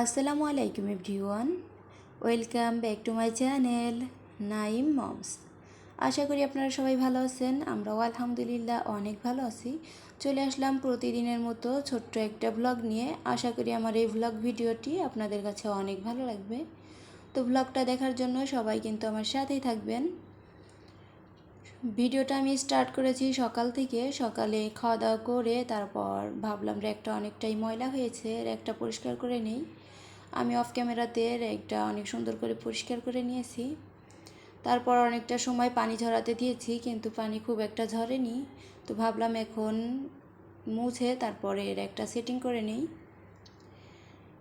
আসসালামু আলাইকুম everyone. Welcome back to my channel Naim moms. আশা করি আপনারা সবাই ভালো আছেন, আমরাও আলহামদুলিল্লাহ অনেক ভালো আছি। চলে আসলাম প্রতিদিনের মতো ছোট্ট একটা ব্লগ নিয়ে। আশা করি আমার এই ব্লগ ভিডিওটি আপনাদের কাছে অনেক ভালো লাগবে। তো ব্লগটা দেখার জন্য সবাই কিন্তু আমার সাথেই থাকবেন। ভিডিওটা আমি স্টার্ট করেছি সকাল থেকে। সকালে খাওয়া দাওয়া করে তারপর ভাবলাম র্যাকটা অনেকটাই ময়লা হয়েছে র্যাকটা পরিষ্কার করে নেই। আমি অফ ক্যামেরাতে র্যাকটা অনেক সুন্দর করে পরিষ্কার করে নিয়েছি। তারপর অনেকটা সময় পানি ঝরাতে দিয়েছি, কিন্তু পানি খুব একটা ঝরেনি। তো ভাবলাম এখন মুছে, তারপরে র্যাকটা সেটিং করে নিই।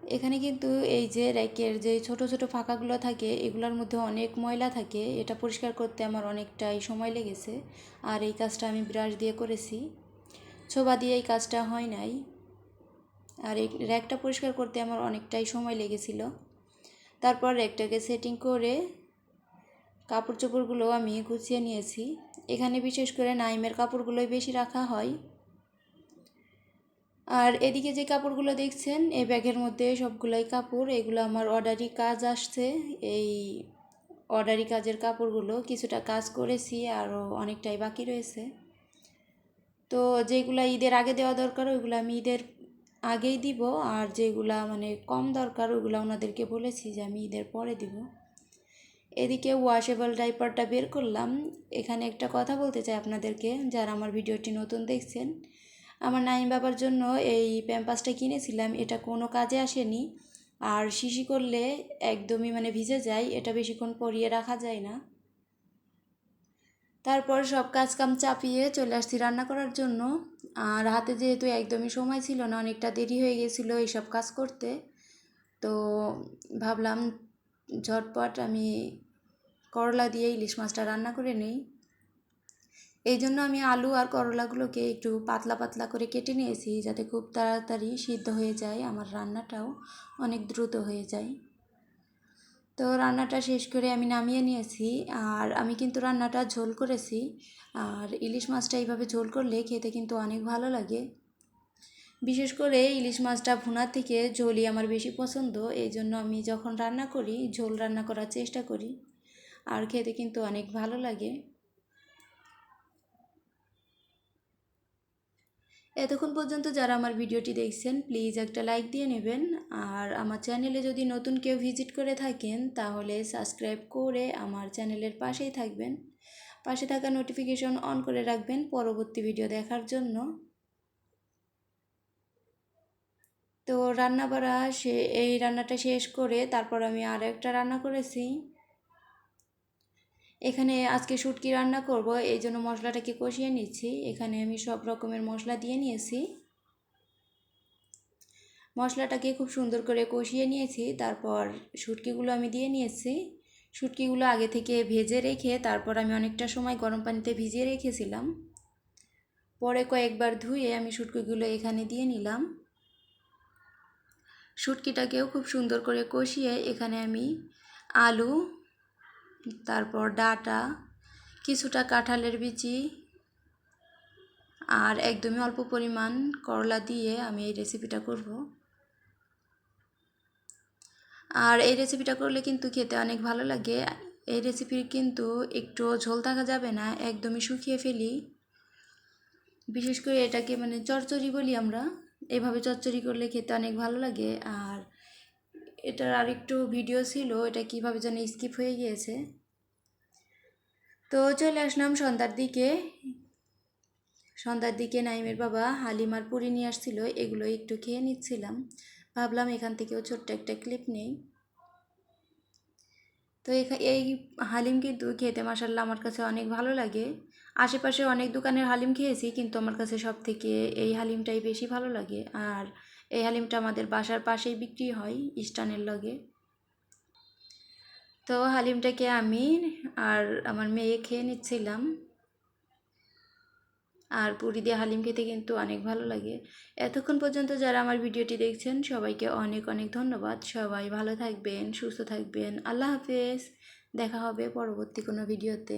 এখানে কিন্তু এই যে র্যাকের যে ছোট ছোট ফাঁকাগুলো থাকে, এগুলোর মধ্যে অনেক ময়লা থাকে। এটা পরিষ্কার করতে আমার অনেকটাই সময় লেগেছে। আর এই কাজটা আমি ব্রাশ দিয়ে করেছি। ছোবা দিয়ে এই কাজটা হয় নাই। আর এই র্যাকটা পরিষ্কার করতে আমার অনেকটাই সময় লেগেছিল। তারপর র্যাকটাকে সেটিং করে কাপড় চোপড়গুলো আমি গুছিয়ে নিয়েছি। এখানে বিশেষ করে নাইমের কাপড়গুলোই বেশি রাখা হয়। আর এদিকে যে কাপড়গুলো দেখছেন, এই ব্যাগের মধ্যে সবগুলাই কাপড়। এগুলো আমার অর্ডারি কাজ আসছে। এই অর্ডারি কাজের কাপড়গুলো কিছুটা কাজ করেছি আরও অনেকটাই বাকি রয়েছে। তো যেগুলো ঈদের আগে দেওয়া দরকার, ওইগুলো আমি ঈদের আগেই দিব। আর যেগুলা মানে কম দরকার, ওইগুলো ওনাদেরকে বলেছি যে আমি ঈদের পরে দিব। এদিকে ওয়াশেবল ডাইপারটা বের করলাম। এখানে একটা কথা বলতে চাই আপনাদেরকে, যারা আমার ভিডিওটি নতুন দেখছেন। আমার নাইম বাবার জন্য এই প্যাম্পাসটা কিনেছিলাম, এটা কোনো কাজে আসেনি। আর শিশি করলে একদমই মানে ভিজে যায়, এটা বেশিক্ষণ পরিয়ে রাখা যায় না। তারপর সব কাজ কাম চাপিয়ে চলে আসছি রান্না করার জন্য। আর হাতে যেহেতু একদমই সময় ছিল না, অনেকটা দেরি হয়ে গেছিল এইসব কাজ করতে। তো ভাবলাম ঝটপট আমি করলা দিয়ে ইলিশ মাছটা রান্না করে নিই। এই জন্য আমি আলু আর করলাগুলোকে একটু পাতলা পাতলা করে কেটে নিয়েছি যাতে খুব তাড়াতাড়ি সিদ্ধ হয়ে যায়। আমার রান্নাটাও অনেক দ্রুত হয়ে যায়। তো রান্নাটা শেষ করে আমি নামিয়ে নিয়েছি আর আমি কিন্তু রান্নাটা ঝোল করেছি। আর ইলিশ মাছটা এইভাবে ঝোল করলে খেতে কিন্তু অনেক ভালো লাগে। বিশেষ করে ইলিশ মাছটা ভুনার থেকে ঝোলই আমার বেশি পছন্দ। এই জন্য আমি যখন রান্না করি, ঝোল রান্না করার চেষ্টা করি। আর খেতে কিন্তু অনেক ভালো লাগে। এতক্ষণ পর্যন্ত যারা আমার ভিডিওটি দেখছেন প্লিজ একটা লাইক দিয়ে নেবেন। আর আমার চ্যানেলে যদি নতুন কেউ ভিজিট করে থাকেন, তাহলে সাবস্ক্রাইব করে আমার চ্যানেলের পাশেই থাকবেন। পাশে থাকা নোটিফিকেশন অন করে রাখবেন পরবর্তী ভিডিও দেখার জন্য। তো রান্না বাড়া সে এই রান্নাটা শেষ করে তারপর আমি আর একটা রান্না করেছি। এখানে আজকে শুটকি রান্না করব, এই জন্য মশলাটাকে কষিয়ে নিচ্ছি। এখানে আমি সব রকমের মশলা দিয়ে নিয়েছি। মশলাটাকে খুব সুন্দর করে কষিয়ে নিয়েছি, তারপর শুটকিগুলো আমি দিয়ে নিয়েছি। শুটকিগুলো আগে থেকে ভেজে রেখে তারপর আমি অনেকটা সময় গরম পানিতে ভিজিয়ে রেখেছিলাম। পরে কয়েকবার ধুয়ে আমি শুটকিগুলো এখানে দিয়ে নিলাম। শুটকিটাকেও খুব সুন্দর করে কষিয়ে এখানে আমি আলু তারপর ডাটা, কিছুটা কাঁঠালের বিচি আর একদমই অল্প পরিমাণ করলা দিয়ে আমি এই রেসিপিটা করব। আর এই রেসিপিটা করলে কিন্তু খেতে অনেক ভালো লাগে। এই রেসিপির কিন্তু একটু ঝোল থাকা যাবে না, একদমই শুকিয়ে ফেলি। বিশেষ করে এটাকে মানে চরচড়ি বলি আমরা। এভাবে চচ্চড়ি করলে খেতে অনেক ভালো লাগে। আর এটার আরেকটু ভিডিও ছিল, এটা কীভাবে যেন স্কিপ হয়ে গিয়েছে। তো চলে আসলাম সন্ধ্যার দিকে। সন্ধ্যার দিকে নাইমের বাবা হালিমার পুরি নিয়ে আসছিল, এগুলো একটু খেয়ে নিচ্ছিলাম। ভাবলাম এখান থেকেও ছোট্ট একটা ক্লিপ নেই। তো এই হালিম কিন্তু খেতে মাসাল্লাহ আমার কাছে অনেক ভালো লাগে। আশেপাশে অনেক দোকানের হালিম খেয়েছি, কিন্তু আমার কাছে সব থেকে এই হালিমটাই বেশি ভালো লাগে। আর এই হালিমটা আমাদের বাসার পাশেই বিক্রি হয় স্টানের লগে। তো হালিমটাকে আমি আর আমার মেয়ে খেয়ে নিচ্ছিলাম। আর পুরি দিয়ে হালিম খেতে কিন্তু অনেক ভালো লাগে। এতক্ষণ পর্যন্ত যারা আমার ভিডিওটি দেখছেন, সবাইকে অনেক অনেক ধন্যবাদ। সবাই ভালো থাকবেন, সুস্থ থাকবেন। আল্লাহ হাফেজ। দেখা হবে পরবর্তী কোনো ভিডিওতে।